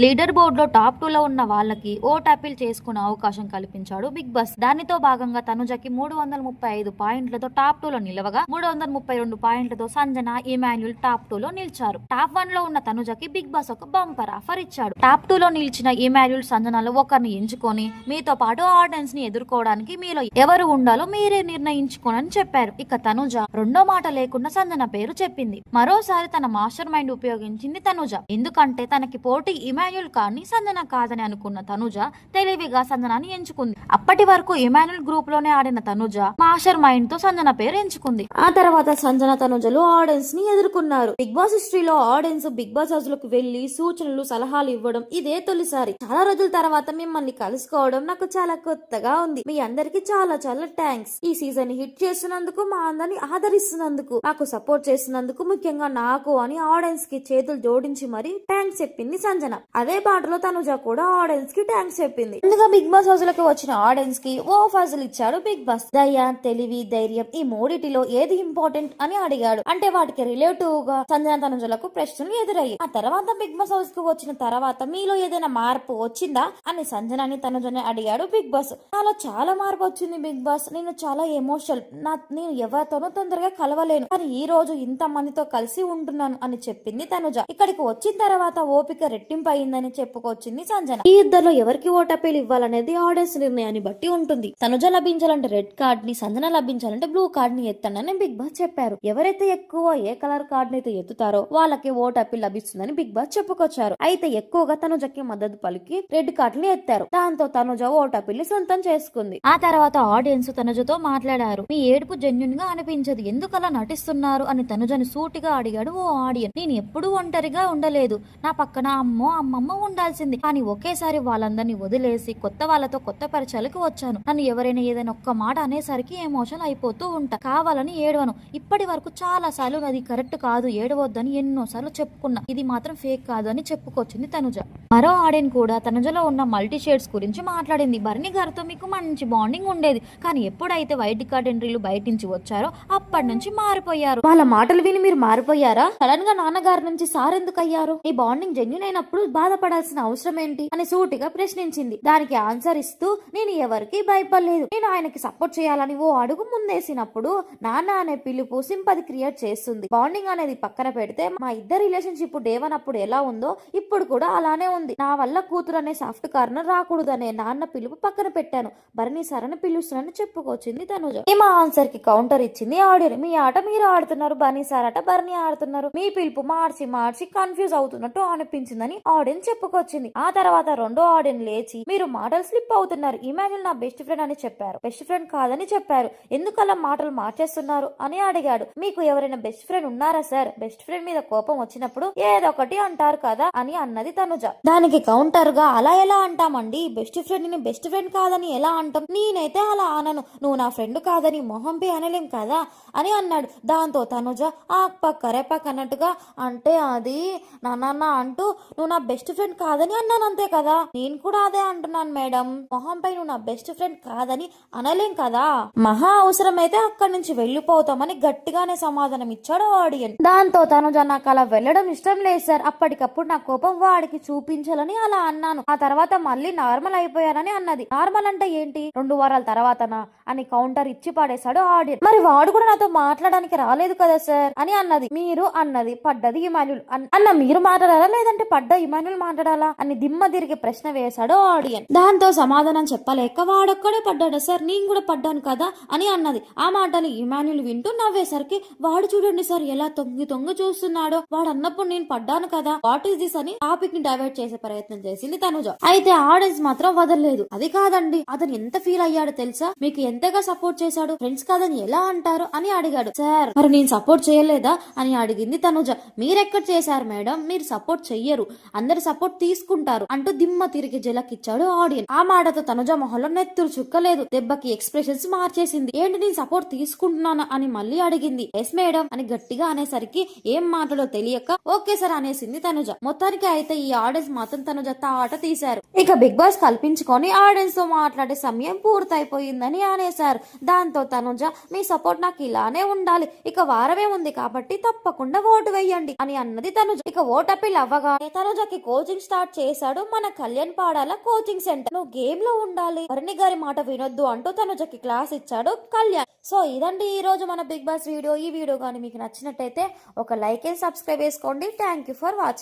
Leader బోర్డ్లో top two లో ఉన్న వాళ్ళకి ఓట్ అపీల్ చేసుకునే అవకాశం కల్పించాడు బిగ్ బాస్. దానితో భాగంగా తనుజకి మూడు వందల ముప్పై ఐదు పాయింట్లతో టాప్ టూ లో నిలవగా మూడు వందల ముప్పై రెండు పాయింట్లతో సంజన ఇమాన్యుల్ టాప్ టూ లో నిలిచారు. టాప్ వన్లో ఉన్న తనుజకి బిగ్ బాస్ ఒక బంపర్ ఆఫర్ ఇచ్చాడు. టాప్ టూ లో నిలిచిన ఇమాన్యుల్ సంజనలో ఒకరిని ఎంచుకొని మీతో పాటు ఆడియన్స్ని ఎదుర్కోవడానికి మీలో ఎవరు ఉండాలో మీరే నిర్ణయించుకోనని చెప్పారు. ఇక తనుజ రెండో మాట లేకుండా సంజన పేరు చెప్పింది. మరోసారి తన మాస్టర్ మైండ్ ఉపయోగించింది తనుజ. ఎందుకంటే తనకి పోటీ ఇమాన్యుల్ కానీ సంజన కాదని అనుకున్న తనుజ తెలివిగా సంజనాని ఎంచుకుంది. అప్పటి వరకు ఇమాన్యుల్ గ్రూప్లోనే ఆడిన తనుజ మాస్టర్ మైండ్తో సంజన పేరు ఎంచుకుంది. ఆ తర్వాత సంజన తనుజలు ఆడియన్స్ని ఎదుర్కొన్నారు. బిగ్ బాస్ హిస్టరీలో ఆడియన్స్ బిగ్ బాస్ హౌస్లోకి వెళ్ళి సూచనలు సలహాలు ఇవ్వడం ఇదే తొలిసారి. చాలా రోజుల తర్వాత మిమ్మల్ని కలుసుకోవడం నాకు చాలా కొత్తగా ఉంది. మీ అందరికి చాలా చాలా థ్యాంక్స్ ఈ సీజన్ హిట్ చేస్తున్నందుకు మా అందరిని ఆదరిస్తున్నందుకు నాకు సపోర్ట్ చేస్తున్నందుకు ముఖ్యంగా నాకు అని ఆడియన్స్కి చేతులు జోడించి మరీ థ్యాంక్స్ చెప్పింది సంజన. అదే పాటలో తనుజ కూడా ఆడియన్స్కి థ్యాంక్స్ చెప్పింది. ముందుగా బిగ్ బాస్ హౌస్లోకి వచ్చిన ఆడియన్స్కి ఓ ఫజల్ ఇచ్చాడు బిగ్ బాస్. దయ తెలివి ధైర్యం ఈ మూడిటిలో ఏది ఇంపార్టెంట్ అని అడిగాడు. అంటే వాటికి రిలేటివ్గా సంజన తనుజలకు ప్రశ్నలు ఎదురయ్యాయి. ఆ తర్వాత బిగ్ బాస్ హౌస్కు వచ్చిన తర్వాత మీలో ఏదైనా మార్పు వచ్చిందా అని సంజనాని తనుజని అడిగాడు బిగ్ బాస్. నాలో చాలా మార్పు వచ్చింది బిగ్ బాస్. నేను చాలా ఎమోషనల్. నా నేను ఎవరితోనూ తొందరగా కలవలేను. కానీ ఈ రోజు ఇంత మందితో కలిసి ఉంటున్నాను అని చెప్పింది తనుజ. ఇక్కడికి వచ్చిన తర్వాత ఓపిక రెట్టింపై అయిందని చెప్పుకొచ్చింది సంజన. ఈ ఇద్దరిలో ఎవరికి ఓటపీలు ఇవ్వాలనేది ఆడియన్స్ నిర్ణయాన్ని బట్టి ఉంటుంది. తనుజ లభించాలంటే రెడ్ కార్డ్ని సంజన లభించాలంటే బ్లూ కార్డ్ని ఎత్తండి బిగ్ బాస్ చెప్పారు. ఎవరైతే ఎక్కువ ఏ కలర్ కార్డ్ అయితే ఎత్తుతారో వాళ్ళకి ఓట్ లభిస్తుందని బిగ్ బాస్ చెప్పుకొచ్చారు. అయితే ఎక్కువగా తనుజకి మద్దతు పలికి రెడ్ కార్డ్ని ఎత్తారు. దాంతో తనుజ ఓట్ సొంతం చేసుకుంది. ఆ తర్వాత ఆడియన్స్ తనుజతో మాట్లాడారు. మీ ఏడుపు జెన్యున్గా అనిపించదు. ఎందుకు అలా నటిస్తున్నారు? అని తనుజని సూటిగా అడిగాడు ఓ ఆడియన్. నేను ఎప్పుడూ ఒంటరిగా ఉండలేదు. నా పక్కన అమ్మో అమ్మమ్మ ఉండాల్సింది. కానీ ఒకేసారి వాళ్ళందరినీ వదిలేసి కొత్త వాళ్ళతో కొత్త పరిచయాలకు వచ్చాను. నన్ను ఎవరైనా ఏదైనా ఒక్క మాట అనేసరికి ఎమోషన్ అయిపోతూ ఉంటా. కావాలని ఏడవను. ఇప్పటి వరకు చాలా సార్లు అది కరెక్ట్ కాదు ఏడవద్దని ఎన్నోసార్లు చెప్పుకున్నా. ఇది మాత్రం ఫేక్ కాదు అని చెప్పుకొచ్చింది తనుజ. మరో ఆడియన్ కూడా తనుజలో ఉన్న మల్టీ షేడ్స్ గురించి మాట్లాడింది. భరణి గారితో మీకు మంచి బాండింగ్ ఉండేది. కానీ ఎప్పుడైతే వైట్ కార్డ్ ఎంట్రీలు బయట నుంచి వచ్చారో అప్పటి నుంచి మారిపోయారు. వాళ్ళ మాటలు విని మీరు మారిపోయారా? సడన్గా నాన్నగారి నుంచి సార్ ఎందుకు అయ్యారు? ఈ బాండింగ్ జెన్యున్ అయినప్పుడు బాధపడాల్సిన అవసరం ఏంటి అని సూటిగా ప్రశ్నించింది. దానికి ఆన్సర్ ఇస్తూ నేను ఎవరికి భయపడలేదు. నేను ఆయనకి సపోర్ట్ చేయాలని ఓ అడుగు ముందేసినప్పుడు నాన్న అనే పిలుపు సింపతి క్రియేట్ చేస్తుంది. బాండింగ్ అనేది పక్కన పెడితే మా ఇద్దరు రిలేషన్షిప్ డేవన్ అప్పుడు ఎలా ఉందో ఇప్పుడు కూడా అలానే ఉంది. నా వల్ల కూతురు అనే సాఫ్ట్ కార్నర్ రాకూడదనే నాన్న పిలుపు పక్కన పెట్టాను. భరణి సార్ అని చెప్పుకొచ్చింది తనుజ. మా ఆన్సర్కి కౌంటర్ ఇచ్చింది ఆడియర్. మీ ఆట మీరు ఆడుతున్నారు. బర్నీ సార్ ఆట బర్నీ ఆడుతున్నారు. మీ పిలుపు మార్చి మార్చి కన్ఫ్యూజ్ అవుతున్నట్టు అనిపించిందని ఆడియన్ చెప్పుకొచ్చింది. ఆ తర్వాత రెండో ఆడియన్ లేచి మీరు మాటలు స్లిప్ అవుతున్నారు. ఇమాన్యుల్ నా బెస్ట్ ఫ్రెండ్ అని చెప్పారు. బెస్ట్ ఫ్రెండ్ కాదని చెప్పారు. ఎందుకలా మాటలు మార్చేస్తున్నారు? అని అడిగాడు. మీకు ఎవరైనా బెస్ట్ ఫ్రెండ్ ఉన్నారా సార్? బెస్ట్ ఫ్రెండ్ మీద కోపం వచ్చినప్పుడు ఏదో ఒకటి అంటారు కదా అని అన్నది తనుజ. దానికి కౌంటర్గా అలా ఎలా అంటామండి? బెస్ట్ ఫ్రెండ్ని బెస్ట్ ఫ్రెండ్ కాదని ఎలా అంటాం? నేనైతే అలా అనను. నువ్వు నా ఫ్రెండ్ కాదని మొహంపై అనలేం కదా? అని అన్నాడు. దాంతో తనుజ ఆ పక్క రేపక్ అన్నట్టుగా అంటే అది నాన్న అంటూ నువ్వు నా బెస్ట్ బెస్ట్ ఫ్రెండ్ కాదని అన్నాను అంతే కదా? నేను కూడా అదే అంటున్నాను మేడం. మొహంపై నువ్వు నా బెస్ట్ ఫ్రెండ్ కాదని అనలేం కదా? మహా అవసరమైతే అక్కడి నుంచి వెళ్ళిపోతామని గట్టిగానే సమాధానం ఇచ్చాడు ఆడియన్ దాంతో తనుజ నాకు అలా వెళ్ళడం ఇష్టం లేదు సార్ అప్పటికప్పుడు నా కోపం వాడికి చూపించాలని అలా అన్నాను. ఆ తర్వాత మళ్ళీ నార్మల్ అయిపోయానని అన్నది. నార్మల్ అంటే ఏంటి? రెండు వారాల తర్వాతనా? అని కౌంటర్ ఇచ్చి పడేశాడు ఆడియన్ మరి వాడు కూడా నాతో మాట్లాడడానికి రాలేదు కదా సార్ అని అన్నది. మీరు అన్నది పడ్డది ఇమాన్యుల్. అన్- అన్న మీరు మాట్లాడారా? లేదంటే పడ్డ ఇమాన్యుల్ మాట్లాడాలా అని దిమ్మ తిరిగి ప్రశ్న వేశాడు ఆడియన్. దాంతో సమాధానం చెప్పలేక వాడొక్కడే పడ్డాడు. సార్ నేను కూడా పడ్డాను కదా అని అన్నది. ఆ మాటలు ఇమాన్యుల్ వింటూ నవ్వేసరికి వాడు చూడండి సార్ ఎలా తొంగి తొంగి చూస్తున్నాడో. వాడు అన్నప్పుడు నేను పడ్డాను కదా. వాట్ ఈస్ దిస్ అని టాపిక్ని డైవర్ట్ చేసే ప్రయత్నం చేసింది తనుజ. అయితే ఆడియన్స్ మాత్రం వదలలేదు. అది కాదండి అతను ఎంత ఫీల్ అయ్యాడు తెలుసా? మీకు ఎంతగా సపోర్ట్ చేశాడు? ఫ్రెండ్స్ కాదని ఎలా అంటారు అని అడిగాడు. సార్ మరి నేను సపోర్ట్ చేయలేదా? అని అడిగింది తనుజ. మీరెక్కడ చేశారు మేడం? మీరు సపోర్ట్ చెయ్యరు. అందరు సపోర్ట్ తీసుకుంటారు అంటూ దిమ్మ తిరిగి జలకిచ్చాడు ఆడియన్ ఆ మాటతో తనుజ మొహంలో నెత్తురు చుక్కలేదు. దెబ్బకి ఎక్స్ప్రెషన్స్ మార్చేసింది. ఏంటి నేను సపోర్ట్ తీసుకుంటున్నాను అని మళ్ళీ అడిగింది. ఎస్ మేడం అని గట్టిగా అనేసరికి ఏం మాటలో తెలియక ఓకే సార్ అనేసింది తనుజ. మొత్తానికి అయితే ఈ ఆడియన్స్ మాత్రం తనుజ తాట తీశారు. ఇక బిగ్ బాస్ కల్పించుకొని ఆడియన్స్తో మాట్లాడే సమయం పూర్తయిపోయిందని అనేశారు. దాంతో తనుజ మీ సపోర్ట్ నాకు ఇలానే ఉండాలి. ఇక వారమే ఉంది కాబట్టి తప్పకుండా ఓటు వేయండి అని అన్నది తనుజ. ఇక ఓటపిల్ అవ్వగానే తనుజకి కోచింగ్ స్టార్ట్ చేశాడు. మన కళ్యాణ్ పాడాల కోచింగ్ సెంటర్ నువ్వు గేమ్లో ఉండాలి. వరుణి గారి మాట వినొద్దు అంటూ తనుజకి క్లాస్ ఇచ్చాడు కళ్యాణ్. సో ఇదండి ఈ రోజు మన బిగ్ బాస్ వీడియో ఈ వీడియో కానీ మీకు నచ్చినట్టయితే ఒక లైక్ అండ్ సబ్స్క్రైబ్ చేసుకోండి. Thank you for watching